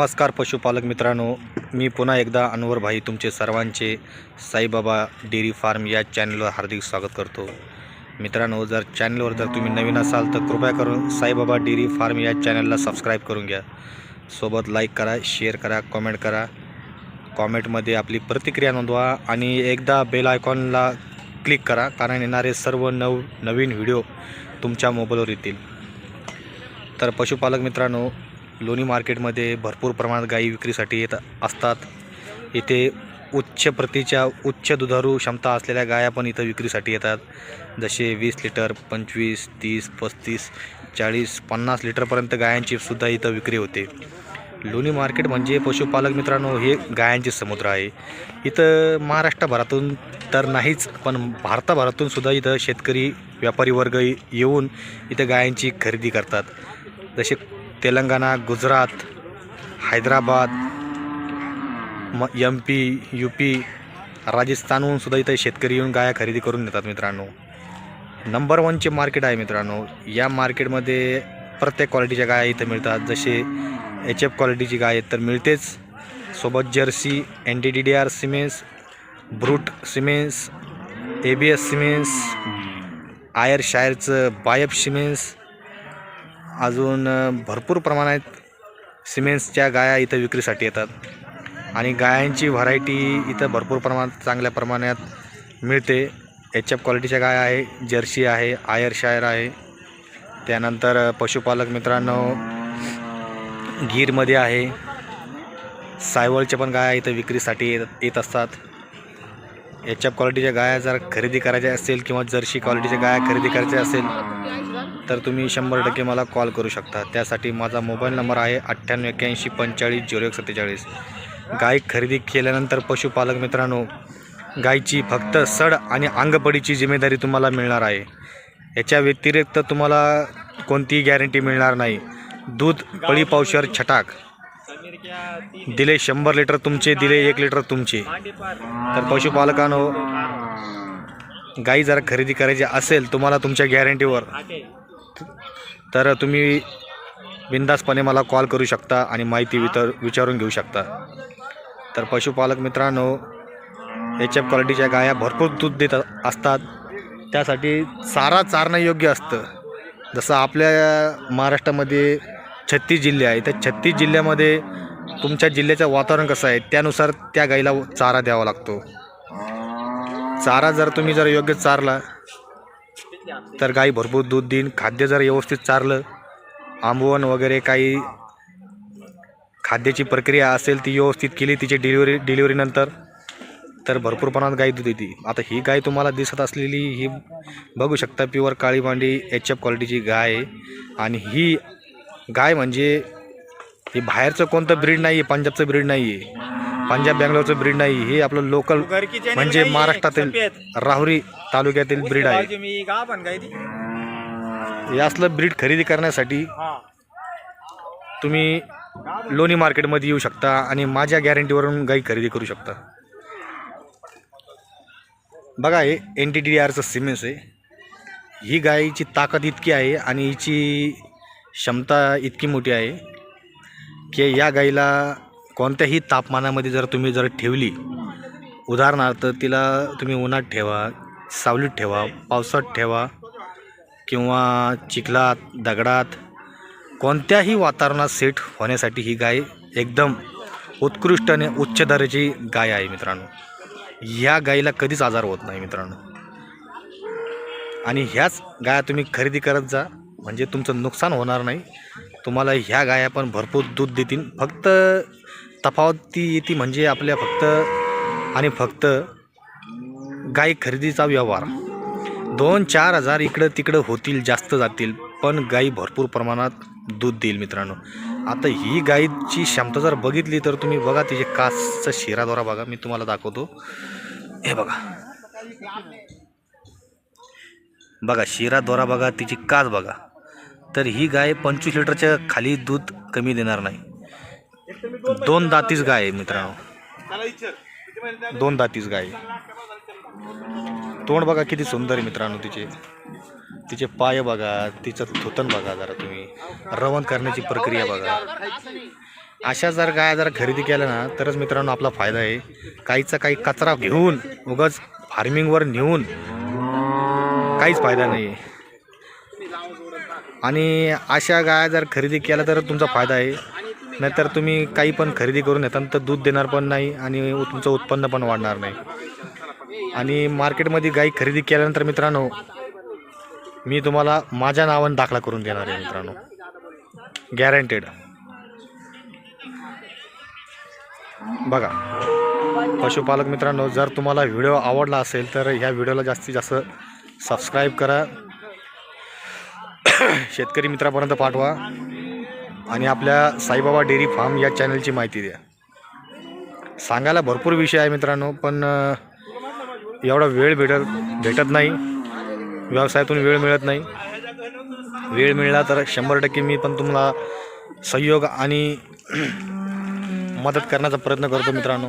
नमस्कार पशुपालक मित्रांनो मी पुन्हा एकदा अनवरभाई तुमचे सर्वांचे साईबाबा डेअरी फार्म या चॅनलवर हार्दिक स्वागत करतो. मित्रांनो जर चॅनलवर जर तुम्ही नवीन असाल तर कृपया करून साईबाबा डेअरी फार्म या चॅनलला सबस्क्राईब करून घ्या. सोबत लाईक करा शेअर करा कॉमेंट करा. कॉमेंटमध्ये आपली प्रतिक्रिया नोंदवा आणि एकदा बेल आयकॉनला क्लिक करा कारण येणारे सर्व नव नवीन व्हिडिओ तुमच्या मोबाईलवर येतील. तर पशुपालक मित्रांनो लोणी मार्केटमध्ये भरपूर प्रमाणात गायी विक्रीसाठी येत असतात. इथे उच्च प्रतीच्या उच्च दुधारू क्षमता असलेल्या गाया पण इथं विक्रीसाठी येतात. जसे वीस लिटर पंचवीस तीस पस्तीस चाळीस पन्नास लिटरपर्यंत गायांची सुद्धा इथं विक्री होते. लोणी मार्केट म्हणजे पशुपालक मित्रांनो हे गायांचे समुद्र आहे. इथं महाराष्ट्रभरातून तर नाहीच पण भारताभरातून सुद्धा इथं शेतकरी व्यापारी वर्ग येऊन इथं गायांची खरेदी करतात. जसे तेलंगणा गुजरात हैदराबाद म एम पी यू पी राजस्थानहून सुद्धा इथं शेतकरी येऊन गाया खरेदी करून देतात मित्रांनो. नंबर वनचे मार्केट आहे मित्रांनो. या मार्केटमध्ये प्रत्येक क्वालिटीच्या गाया इथं मिळतात. जसे एच एफ क्वालिटीची गाय तर मिळतेच. सोबत Jersey N D D D R semens brute semens A B S semens Iyer शायरचं बायप सिमेंट्स अजून भरपूर प्रमाणात सिमेंट्सच्या गाया इथं विक्रीसाठी येतात. आणि गायांची व्हरायटी इथं भरपूर प्रमाणात चांगल्या प्रमाणात मिळते. एच एफ क्वालिटीच्या गाय आहे जर्सी आहे आयर शायर आहे. त्यानंतर पशुपालक मित्रांनो गीरमध्ये आहे. सायवळच्या पण गाया इथं विक्रीसाठी येत येत असतात. एच एफ क्वालिटीच्या गाया जर खरेदी करायच्या असेल किंवा जर्सी क्वालिटीच्या गाया खरेदी करायच्या असेल तर तुम्ही शंभर टक्के मला कॉल करू शकता. त्यासाठी माझा मोबाईल नंबर आहे अठ्ठ्याण्णव एक्क्याऐंशी पंचेचाळीस झिरो एक सत्तेचाळीस गाय खरेदी केल्यानंतर पशुपालक मित्रांनो गायची फक्त सड आणि अंगपडीची जिम्मेदारी तुम्हाला मिळणार आहे. याच्या व्यतिरिक्त तुम्हाला कोणतीही गॅरंटी मिळणार नाही. दूध पळी छटाक. दिले शंभर लिटर तुमचे दिले एक लिटर तुमचे. तर पशुपालकांनो गाई जर खरेदी करायची असेल तुम्हाला तुमच्या गॅरंटीवर तर तुम्ही बिंदासपणे मला कॉल करू शकता आणि माहिती वितर विचारून घेऊ शकता. तर पशुपालक मित्रांनो एच एफ क्वालिटीच्या गाया भरपूर दूध देत असतात. त्यासाठी चारा चारणं योग्य असतं. जसं आपल्या महाराष्ट्रामध्ये छत्तीस जिल्हे आहे त्या छत्तीस जिल्ह्यामध्ये तुमच्या जिल्ह्याचं वातावरण कसं आहे? त्यानुसार त्या गाईला चारा द्यावा लागतो. चारा जर तुम्ही जर योग्य चारला तर गाई भरपूर दूध देईन. खाद्य जर व्यवस्थित चारलं आंबवण वगैरे काही खाद्याची प्रक्रिया असेल ती व्यवस्थित केली तिची डिलिव्हरी डिलिव्हरीनंतर तर भरपूर प्रमाणात गाय दूध येते आता ही गाय तुम्हाला दिसत असलेली ही बघू शकता प्युअर काळी मांडी एच एफ क्वालिटीची गाय आहे. आणि ही गाय म्हणजे हे बाहेरचं कोणतं ब्रीड नाही आहे पंजाबचं ब्रीड नाही आहे पंजाब बँगलोरचं ब्रीड नाही हे आपलं लोकल म्हणजे महाराष्ट्रातील राहुरी तालुक्यातील ब्रीड आहे. हे असलं ब्रीड खरेदी करण्यासाठी तुम्ही लोणी मार्केटमध्ये येऊ शकता आणि माझ्या गॅरंटीवरून गाई खरेदी करू शकता. बघा हे एन टी डी आरचं सिमेंट्स आहे. ही गायीची ताकद इतकी आहे आणि हिची क्षमता इतकी मोठी आहे. की या गाईला कोणत्याही तापमानामध्ये जर तुम्ही जर ठेवली उदाहरणार्थ तिला तुम्ही उन्हात ठेवा सावलीत ठेवा पावसात ठेवा किंवा चिखलात दगडात कोणत्याही वातावरणात सेट होण्यासाठी ही गाय एकदम उत्कृष्ट आणि उच्च दर्जाची गाय आहे मित्रांनो. ह्या गायीला कधीच आजार होत नाही मित्रांनो. आणि ह्याच गाया तुम्ही खरेदी करत जा म्हणजे तुमचं नुकसान होणार नाही. तुम्हाला ह्या गाया पण भरपूर दूध देतील. फक्त तफावत ती येते म्हणजे आपल्या फक्त आणि फक्त गाय खरेदीचा व्यवहार. दोन चार हजार इकडं तिकडं होतील जास्त जातील पण गाई भरपूर प्रमाणात दूध देईल मित्रांनो. आता ही गाईची क्षमता जर बघितली तर तुम्ही बघा तिचे कासचा शिराद्वारा बघा मी तुम्हाला दाखवतो. हे बघा. बघा शिराद्वारा बघा तिची कास बघा. तर ही गाय पंचवीस लिटरच्या खाली दूध कमी देणार नाही. दोन दातीस गाय आहे मित्रांनो. दोन दातीस गाय तोंड बघा किती सुंदर आहे मित्रांनो तिचे. तिचे पाय बघा तिचं थुतन बघा जरा तुम्ही. रवण करण्याची प्रक्रिया बघा. अशा जर गाय जर खरेदी केल्या ना तरच मित्रांनो आपला फायदा आहे. काहीचा काही कचरा घेऊन उगाच फार्मिंगवर नेऊन काहीच फायदा नाही आहे आणि अशा गाय जर खरेदी केल्या तर तुमचा फायदा आहे. नाहीतर तुम्ही काही पण खरेदी करून येतात तर दूध देणार पण नाही आणि तुमचं उत्पन्न पण वाढणार नाही. आणि मार्केटमध्ये गाई खरेदी केल्यानंतर मित्रांनो मी तुम्हाला माझ्या नावानं दाखला करून देणार आहे मित्रांनो. गॅरंटेड बघा पशुपालक मित्रांनो जर तुम्हाला व्हिडिओ आवडला असेल तर ह्या व्हिडिओला जास्तीत जास्त सबस्क्राईब करा. शेतकरी मित्रापर्यंत पाठवा आणि आपल्या साईबाबा डेअरी फार्म या चॅनलची माहिती द्या. सांगायला भरपूर विषय आहे मित्रांनो पण एवढा वेळ भेटत भेटत नाही. व्यवसायातून वेळ मिळत नाही. वेळ मिळला तर शंभर टक्के मी पण तुम्हाला सहयोग आणि मदत करण्याचा प्रयत्न करतो मित्रांनो.